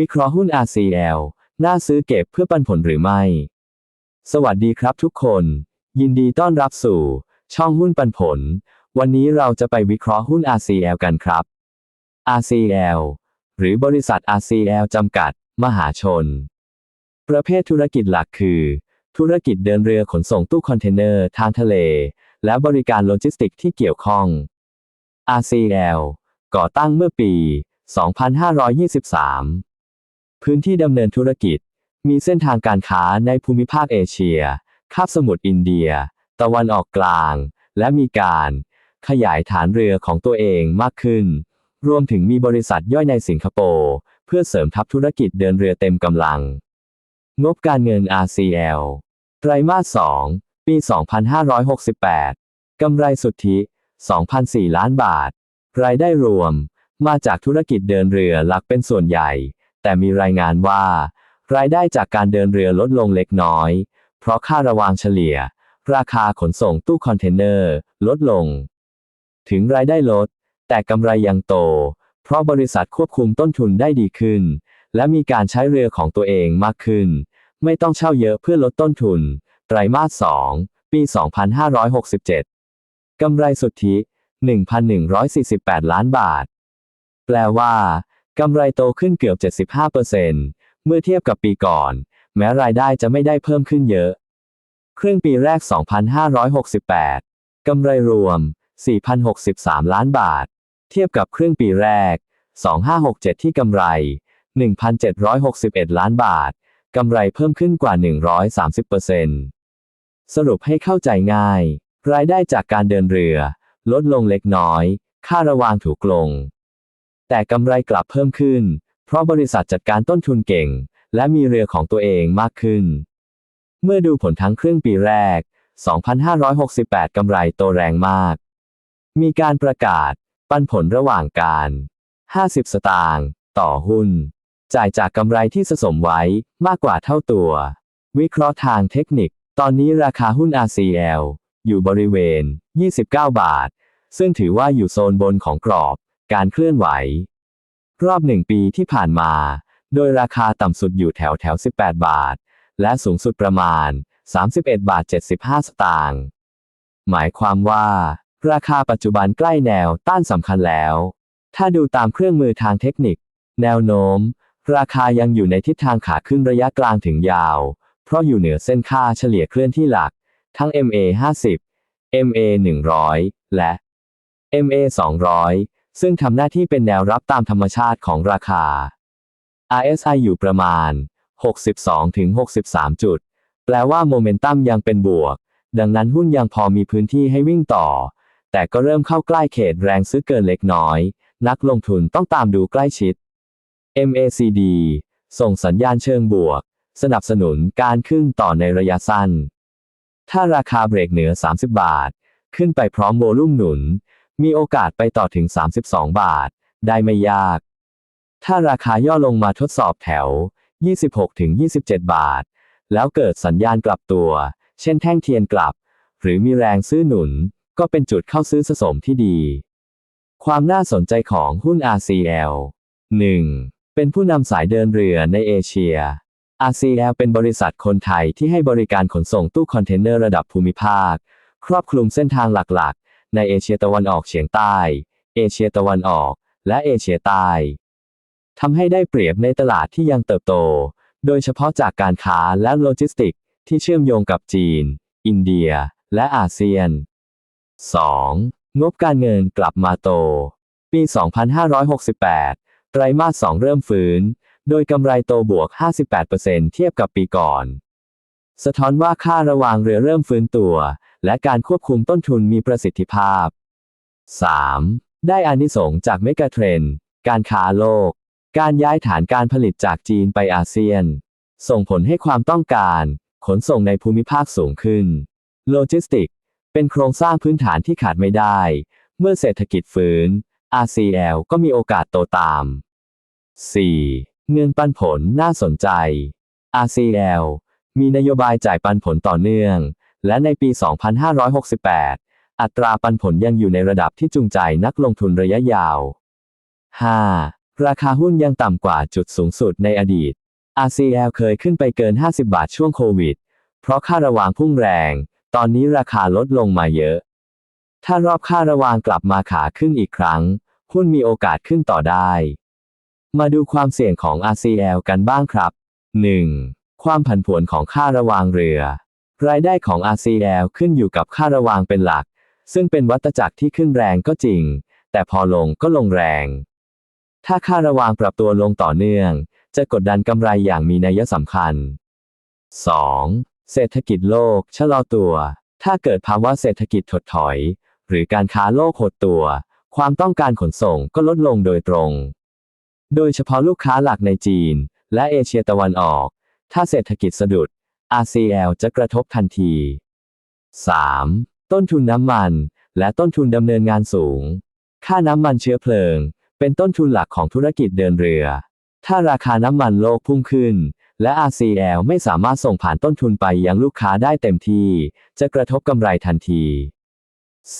วิเคราะห์หุ้น RCL น่าซื้อเก็บเพื่อปันผลหรือไม่ สวัสดีครับทุกคน ยินดีต้อนรับสู่ ช่องหุ้นปันผล วันนี้เราจะไปวิเคราะห์หุ้น RCL กันครับ RCL หรือบริษัท RCL จำกัด มหาชน ประเภทธุรกิจหลักคือ ธุรกิจเดินเรือขนส่งตู้คอนเทนเนอร์ทางทะเล และบริการโลจิสติกส์ที่เกี่ยวข้อง RCL ก่อตั้งเมื่อปี 2523 พื้นที่ดำเนินธุรกิจ มีเส้นทางการค้าในภูมิภาคเอเชีย คาบสมุทรอินเดีย ตะวันออกกลาง และมีการ ขยายฐานเรือของตัวเองมากขึ้น รวมถึงมีบริษัทย่อยในสิงคโปร์ เพื่อเสริมทัพธุรกิจเดินเรือเต็มกำลัง งบการเงิน RCL ไตรมาส 2 ปี 2568 กำไรสุทธิ 2,004 ล้านบาท รายได้รวม มาจากธุรกิจเดินเรือหลักเป็นส่วนใหญ่ แต่มีรายงานว่า รายได้จากการเดินเรือลดลงเล็กน้อย เพราะค่าระวางเฉลี่ย ราคาขนส่งตู้คอนเทนเนอร์ ลดลง ถึงรายได้ลด แต่กำไรยังโต เพราะบริษัทควบคุมต้นทุนได้ดีขึ้น และมีการใช้เรือของตัวเองมากขึ้น ไม่ต้องเช่าเยอะเพื่อลดต้นทุน ไตรมาส 2 ปี 2567 กำไรสุทธิ 1,148 ล้านบาท แปลว่า กำไรโตขึ้นเกือบ 75%เมื่อเทียบกับปีก่อน แม้รายได้จะไม่ได้เพิ่มขึ้นเยอะ ครึ่งปีแรก 2,568 กำไรรวม 4,063 ล้านบาท เทียบกับครึ่งปีแรก 2567 ที่กำไร 1,761 ล้านบาท กำไรเพิ่มขึ้นกว่า 130%สรุปให้เข้าใจง่าย รายได้จากการเดินเรือ ลดลงเล็กน้อย ค่าระวางถูกลง แต่กำไรกลับเพิ่มขึ้น เพราะบริษัทจัดการต้นทุนเก่ง และมีเรือของตัวเองมากขึ้น เมื่อดูผลทั้งครึ่งปีแรก 2,568 กำไรโตแรงมาก มีการประกาศ ปันผลระหว่างการ 50 สตางค์ต่อหุ้น จ่ายจากกำไรที่สะสมไว้มากกว่าเท่าตัว วิเคราะห์ทางเทคนิค ตอนนี้ราคาหุ้น RCL อยู่บริเวณ 29 บาท ซึ่งถือว่าอยู่โซนบนของกรอบ การเคลื่อนไหว รอบหนึ่งปีที่ผ่านมา โดยราคาต่ำสุดอยู่แถวแถว 18 บาท และสูงสุดประมาณ 31 บาท 75 สตางค์ หมายความว่า ราคาปัจจุบันใกล้แนวต้านสำคัญแล้ว ถ้าดูตามเครื่องมือทางเทคนิค แนวโน้ม ราคายังอยู่ในทิศทางขาขึ้นระยะกลางถึงยาว เพราะอยู่เหนือเส้นค่าเฉลี่ยเคลื่อนที่หลัก ทั้ง MA 50 MA 100 และ MA 200 ซึ่งทำหน้าที่เป็นแนวรับตามธรรมชาติของราคา RSI อยู่ประมาณ 62-63 จุด แปลว่าโมเมนตัมยังเป็นบวก ดังนั้นหุ้นยังพอมีพื้นที่ให้วิ่งต่อ แต่ก็เริ่มเข้าใกล้เขตแรงซื้อเกินเล็กน้อย นักลงทุนต้องตามดูใกล้ชิด MACD ส่งสัญญาณเชิงบวก สนับสนุนการขึ้นต่อในระยะสั้น ถ้าราคาเบรกเหนือ 30 บาท ขึ้นไปพร้อมโวลุ่มหนุน มีโอกาสไปต่อถึง 32 บาท ได้ไม่ยาก ถ้าราคาย่อลงมาทดสอบแถว 26-27 บาท แล้วเกิดสัญญาณกลับตัว เช่นแท่งเทียนกลับ หรือมีแรงซื้อหนุน ก็เป็นจุดเข้าซื้อสะสมที่ดี ความน่าสนใจของหุ้น RCL 1. เป็นผู้นำสายเดินเรือในเอเชีย RCL เป็นบริษัทคนไทยที่ให้บริการขนส่งตู้คอนเทนเนอร์ระดับภูมิภาค ครอบคลุมเส้นทางหลัก ในเอเชียตะวันออกเฉียงใต้ เอเชียตะวันออก และเอเชียใต้ทำให้ได้เปรียบในตลาดที่ยังเติบโต โดยเฉพาะจากการค้าและโลจิสติกส์ที่เชื่อมโยงกับจีน อินเดีย และอาเซียน 2. งบการเงินกลับมาโต ปี 2568 ไตรมาส 2 เริ่มฟื้น โดยกำไรโตบวก 58%เทียบกับปีก่อน สะท้อนว่าค่าระวางเรือเริ่มฟื้นตัว และการควบคุมต้นทุนมีประสิทธิภาพ 3. ได้อานิสงส์จากเมกะเทรนด์การค้าโลก การย้ายฐานการผลิตจากจีนไปอาเซียน ส่งผลให้ความต้องการ ขนส่งในภูมิภาคสูงขึ้น โลจิสติก เป็นโครงสร้างพื้นฐานที่ขาดไม่ได้ เมื่อเศรษฐกิจฟื้น RCL ก็มีโอกาสโตตาม 4. เงินปันผลน่าสนใจ RCL มีนโยบายจ่ายปันผลต่อเนื่อง และในปี 2568 อัตราปันผลยังอยู่ในระดับที่จูงใจนักลงทุนระยะยาว 5. ราคาหุ้นยังต่ำกว่าจุดสูงสุดในอดีต RCL เคยขึ้นไปเกิน 50 บาทช่วงโควิด เพราะค่าระวางพุ่งแรง ตอนนี้ราคาลดลงมาเยอะ ถ้ารอบค่าระวางกลับมาขาขึ้นอีกครั้ง หุ้นมีโอกาสขึ้นต่อได้ มาดูความเสี่ยงของ RCL กันบ้างครับ 1. ความผันผวนของค่าระวางเรือ รายได้ของ RCL ขึ้นอยู่กับค่าระวางเป็นหลัก ซึ่งเป็นวัตจักรที่ขึ้นแรงก็จริง แต่พอลงก็ลงแรง ถ้าค่าระวางปรับตัวลงต่อเนื่อง จะกดดันกำไรอย่างมีนัยสำคัญ 2. เศรษฐกิจโลกชะลอตัว ถ้าเกิดภาวะเศรษฐกิจถดถอย หรือการค้าโลกหดตัว ความต้องการขนส่งก็ลดลงโดยตรง โดยเฉพาะลูกค้าหลักในจีน และเอเชียตะวันออก ถ้าเศรษฐกิจสะดุด RCL จะกระทบทันที 3. ต้นทุนน้ำมัน และต้นทุนดำเนินงานสูง ค่าน้ำมันเชื้อเพลิง เป็นต้นทุนหลักของธุรกิจเดินเรือ ถ้าราคาน้ำมันโลกพุ่งขึ้น และ RCL ไม่สามารถส่งผ่านต้นทุนไปยังลูกค้าได้เต็มที่ จะกระทบกำไรทันที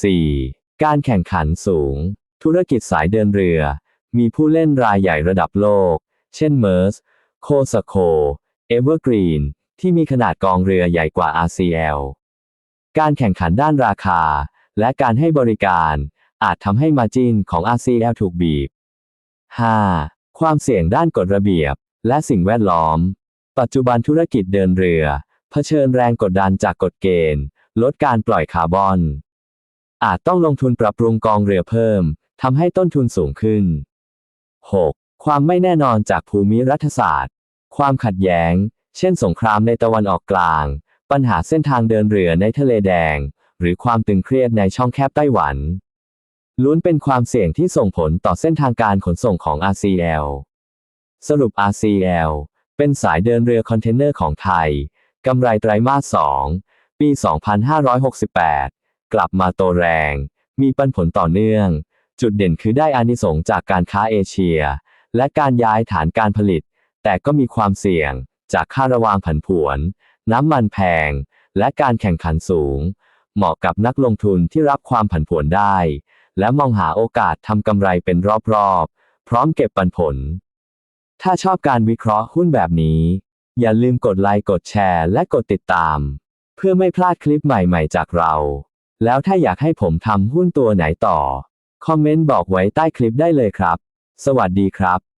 4. การแข่งขันสูง ธุรกิจสายเดินเรือ มีผู้เล่นรายใหญ่ระดับโลก เช่นเมอร์ส โคสโค เอเวอร์กรีน ที่มีขนาดกองเรือใหญ่กว่า RCL การแข่งขันด้านราคา และการให้บริการ อาจทำให้มาจินของ RCL ถูกบีบ 5. ความเสี่ยงด้านกฎระเบียบ และสิ่งแวดล้อม ปัจจุบันธุรกิจเดินเรือ เผชิญแรงกดดันจากกฎเกณฑ์ ลดการปล่อยคาร์บอน อาจต้องลงทุนปรับปรุงกองเรือเพิ่มทำให้ต้นทุนสูงขึ้น 6. ความไม่แน่นอนจากภูมิรัฐศาสตร์ ความขัดแย้ง เช่นสงครามในตะวันออกกลาง ปัญหาเส้นทางเดินเรือในทะเลแดง หรือความตึงเครียดในช่องแคบไต้หวันล้วนเป็นความเสี่ยงที่ส่งผลต่อเส้นทางการขนส่งของ RCL สรุป RCL เป็นสายเดินเรือคอนเทนเนอร์ของไทย กำไรไตรมาส 2 ปี 2568 กลับมาโตแรง มีปันผลต่อเนื่อง จุดเด่นคือได้อานิสงส์จากการค้าเอเชีย และการย้ายฐานการผลิต แต่ก็มีความเสี่ยง จากค่าระวางผันผวน น้ำมันแพง และการแข่งขันสูง เหมาะกับนักลงทุนที่รับความผันผวนได้ และมองหาโอกาสทำกำไรเป็นรอบๆ พร้อมเก็บปันผล ถ้าชอบการวิเคราะห์หุ้นแบบนี้ อย่าลืมกดไลค์กดแชร์และกดติดตาม เพื่อไม่พลาดคลิปใหม่ๆ จากเรา แล้วถ้าอยากให้ผมทำหุ้นตัวไหนต่อ คอมเมนต์บอกไว้ใต้คลิปได้เลยครับ สวัสดีครับ